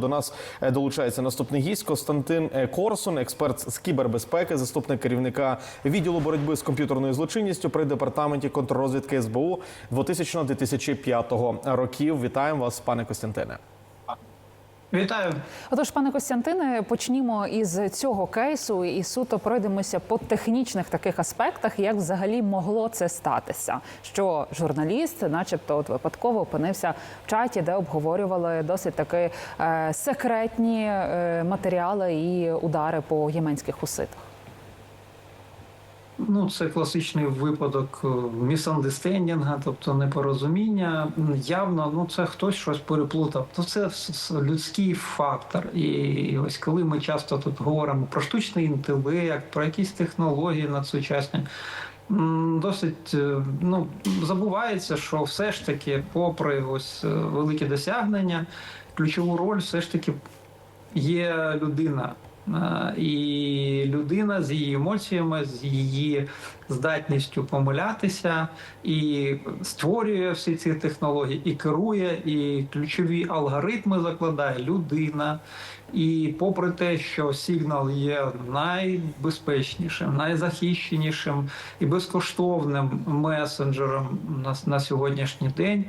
До нас е, долучається наступний гість Костянтин е, Корсун, експерт з кібербезпеки, заступник керівника відділу боротьби з комп'ютерною злочинністю при департаменті контррозвідки СБУ 2000-2005 років. Вітаємо вас, пане Костянтине. Вітаю. Отож, пане Костянтине, почнімо із цього кейсу і суто пройдемося по технічних таких аспектах, як взагалі могло це статися. Що журналіст, начебто, от випадково опинився в чаті, де обговорювали досить таки е, секретні е, матеріали і удари по єменських хуситах. Ну, це класичний випадок місандестендінга, тобто непорозуміння. Явно, ну це хтось щось переплутав. То це людський фактор. І ось коли ми часто тут говоримо про штучний інтелект, про якісь технології надсучасні. Досить е, ну забувається, що все ж таки, попри ось е, великі досягнення, ключову роль все ж таки є людина. Е, І людина з її емоціями, з її здатністю помилятися, і створює всі ці технології, і керує, і ключові алгоритми закладає людина. І попри те, що сигнал є найбезпечнішим, найзахищенішим і безкоштовним месенджером на, на сьогоднішній день,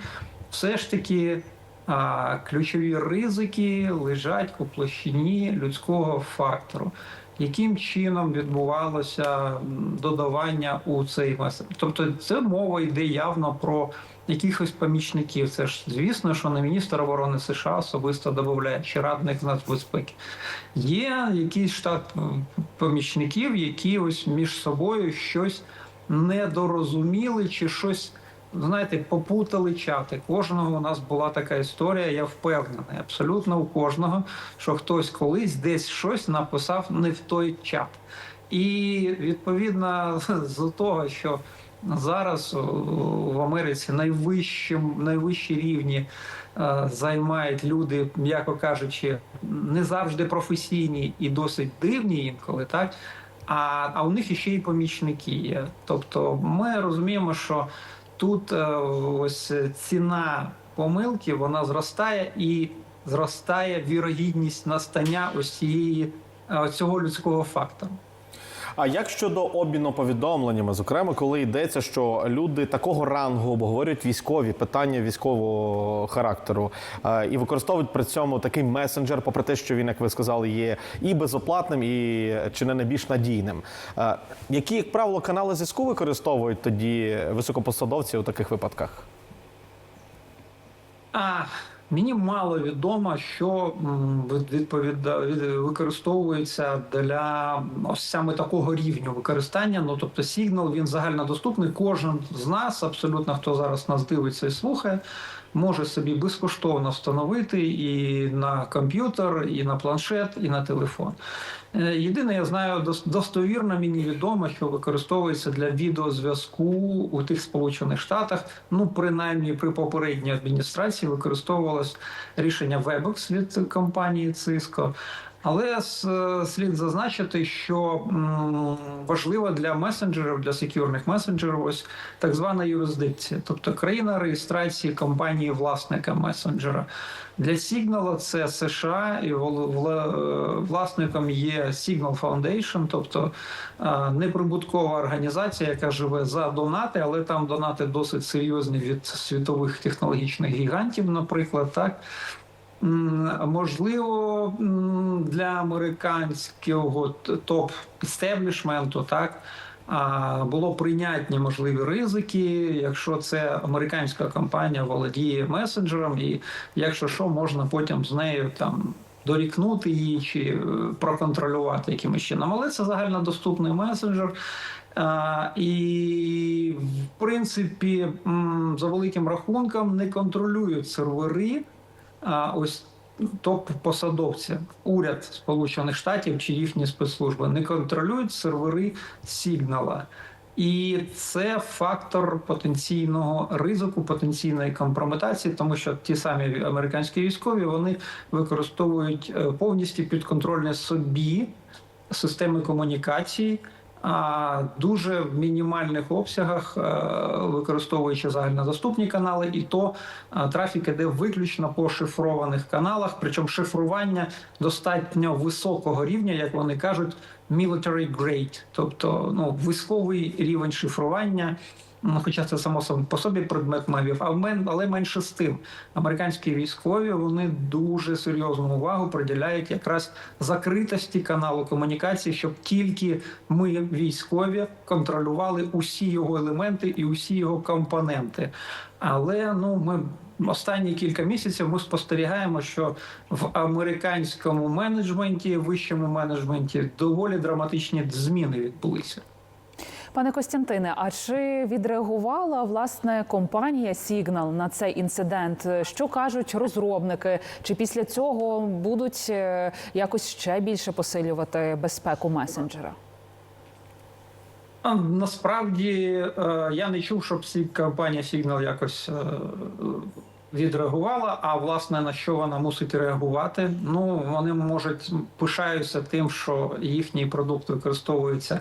все ж таки а ключові ризики лежать у площині людського фактору. Яким чином відбувалося додавання у цей меседж? Тобто, це мова йде явно про якихось помічників. Це ж звісно, що не міністр оборони США особисто додає, чи радник нацбезпеки. Є якийсь штат помічників, які ось між собою щось недорозуміли, чи щось знаєте, попутали чати. Кожного у нас була така історія, я впевнений, абсолютно у кожного, що хтось колись десь щось написав не в той чат. І відповідно з того, що зараз в Америці найвищим, найвищі рівні е, займають люди, м'яко кажучи, не завжди професійні і досить дивні інколи, так. А, а у них іще й помічники є. Тобто ми розуміємо, що тут е, ось ціна помилки вона зростає і зростає вірогідність настання ось цієї е, цього людського фактору. А як щодо обміну повідомленнями, зокрема, коли йдеться, що люди такого рангу обговорюють військові питання військового характеру е, і використовують при цьому такий месенджер, попри те, що він, як ви сказали, є і безоплатним, і чи не найбільш надійним. Е, Які, як правило, канали зв'язку використовують тоді високопосадовці у таких випадках? А мені мало відомо, що від- відповіда використовується для ось саме такого рівню використання. Ну тобто, сигнал він загальнодоступний. Кожен з нас, абсолютно хто зараз нас дивиться і слухає, може собі безкоштовно встановити і на комп'ютер, і на планшет, і на телефон. Е, Єдине, я знаю дос- достовірно, мені відомо, що використовується для відеозв'язку у тих Сполучених Штатах. Ну, принаймні при попередній адміністрації використовувалось рішення WebEx від компанії Cisco. Але слід зазначити, що м, важливо для месенджерів, для секюрних месенджерів, ось так звана юрисдикція, тобто країна реєстрації компанії власника месенджера. Для Signal це США і е, власником є Signal Foundation, тобто е, неприбуткова організація, яка живе за донати, але там донати досить серйозні від світових технологічних гігантів, наприклад, так. Можливо, для американського топ істеблішменту так було прийнятні можливі ризики, якщо це американська компанія володіє месенджером, і якщо що, можна потім з нею там. Дорікнути її чи е, проконтролювати якимось чином. Але це загальнодоступний месенджер. І, в принципі, за великим рахунком не контролюють сервери ось топ-посадовці, уряд Сполучених Штатів чи їхні спецслужби не контролюють сервери Сігнала. І це фактор потенційного ризику, потенційної компрометації, тому що ті самі американські військові вони використовують е, повністю підконтрольні собі системи комунікацій а дуже в мінімальних обсягах, е, використовуючи загальнодоступні канали, і то е, трафік іде виключно по шифрованих каналах. Причому шифрування достатньо високого рівня, як вони кажуть, military grade, тобто ну, військовий рівень шифрування. Ну, Хоча це само по собі предмет мавів, але менше з тим. Американські військові вони дуже серйозну увагу приділяють якраз закритості каналу комунікації, щоб тільки ми, військові, контролювали усі його елементи і усі його компоненти. Але ну ми останні кілька місяців ми спостерігаємо, що в американському менеджменті, вищому менеджменті, доволі драматичні зміни відбулися. Пане Костянтине, а чи відреагувала власне компанія Signal на цей інцидент? Що кажуть розробники? Чи після цього будуть е, якось ще більше посилювати безпеку месенджера? Насправді е, я не чув, щоб компанія Signal якось е, відреагувала. А власне на що вона мусить реагувати? Ну вони можуть пишаються тим, що їхній продукт використовується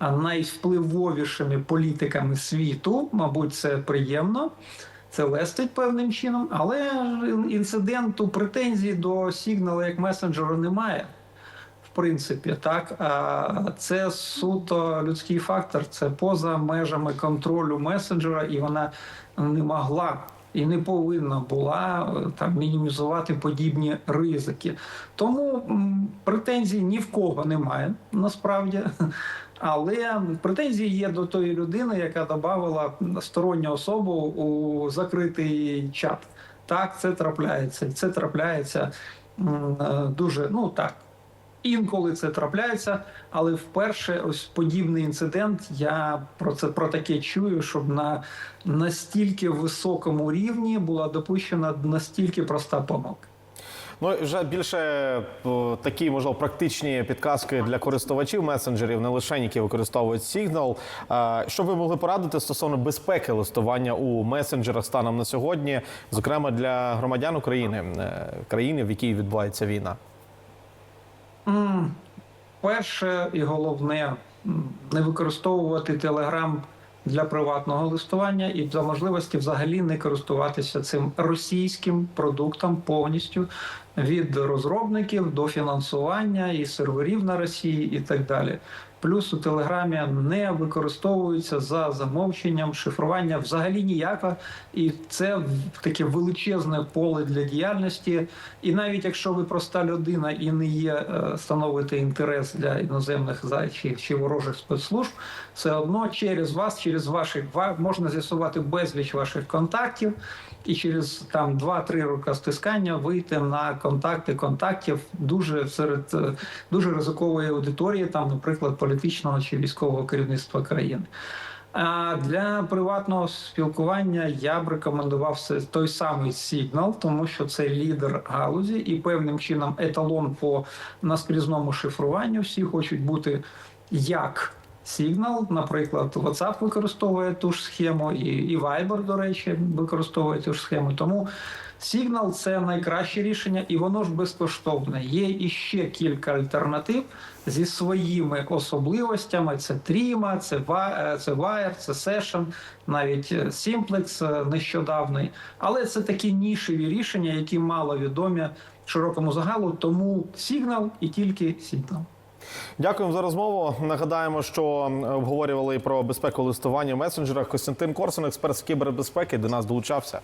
найвпливовішими політиками світу. Мабуть, це приємно. Це лестить певним чином, але інциденту претензій до Signal як месенджеру немає в принципі, так а це суто людський фактор, це поза межами контролю месенджера, і вона не могла і не повинна була е, там мінімізувати подібні ризики. Тому претензій ні в кого немає насправді. Але претензії є до тої людини, яка додавала сторонню особу у закритий чат. Так, це трапляється. Це трапляється е, дуже, ну так, Інколи це трапляється, але вперше ось подібний інцидент. Я про це про таке чую, щоб на настільки високому рівні була допущена настільки проста помилка. Ну вже більше такі можливо практичні підказки для користувачів месенджерів, не лише які використовують Signal. Е, Що ви могли порадити стосовно безпеки листування у месенджерах станом на сьогодні, зокрема для громадян України, е, країни, в якій відбувається війна? Перше і головне не використовувати Телеграм для приватного листування і за можливості взагалі не користуватися цим російським продуктом повністю від розробників до фінансування і серверів на Росії, і так далі. Плюс у Телеграмі не використовується за замовченням шифрування взагалі ніяко, і це таке величезне поле для діяльності. І навіть якщо ви проста людина і не є е, становите інтерес для іноземних за- чи, ворожих спецслужб, все одно через вас, через ваших можна з'ясувати безліч ваших контактів, і через там 2-3 роки стискання вийти на контакти контактів дуже серед е, дуже ризикової аудиторії, там, наприклад, політичного чи військового керівництва країни. А для приватного спілкування я б рекомендував той самий Signal, тому що це лідер галузі і певним чином еталон по наскрізному шифруванню. Всі хочуть бути як Signal, наприклад, WhatsApp використовує ту ж схему, і, Viber, до речі, використовує ту ж схему. Тому Signal – це найкраще рішення, і воно ж безкоштовне. Є іще кілька альтернатив зі своїми особливостями. Це Trima, це е, Wire, це Session, навіть Simplex е, нещодавний. Але це такі нішеві рішення, які мало відомі широкому загалу. Тому Signal і тільки Signal. Дякуємо за розмову. Нагадаємо, що обговорювали про безпеку листування в месенджерах. Костянтин Корсун, експерт з кібербезпеки, до нас долучався.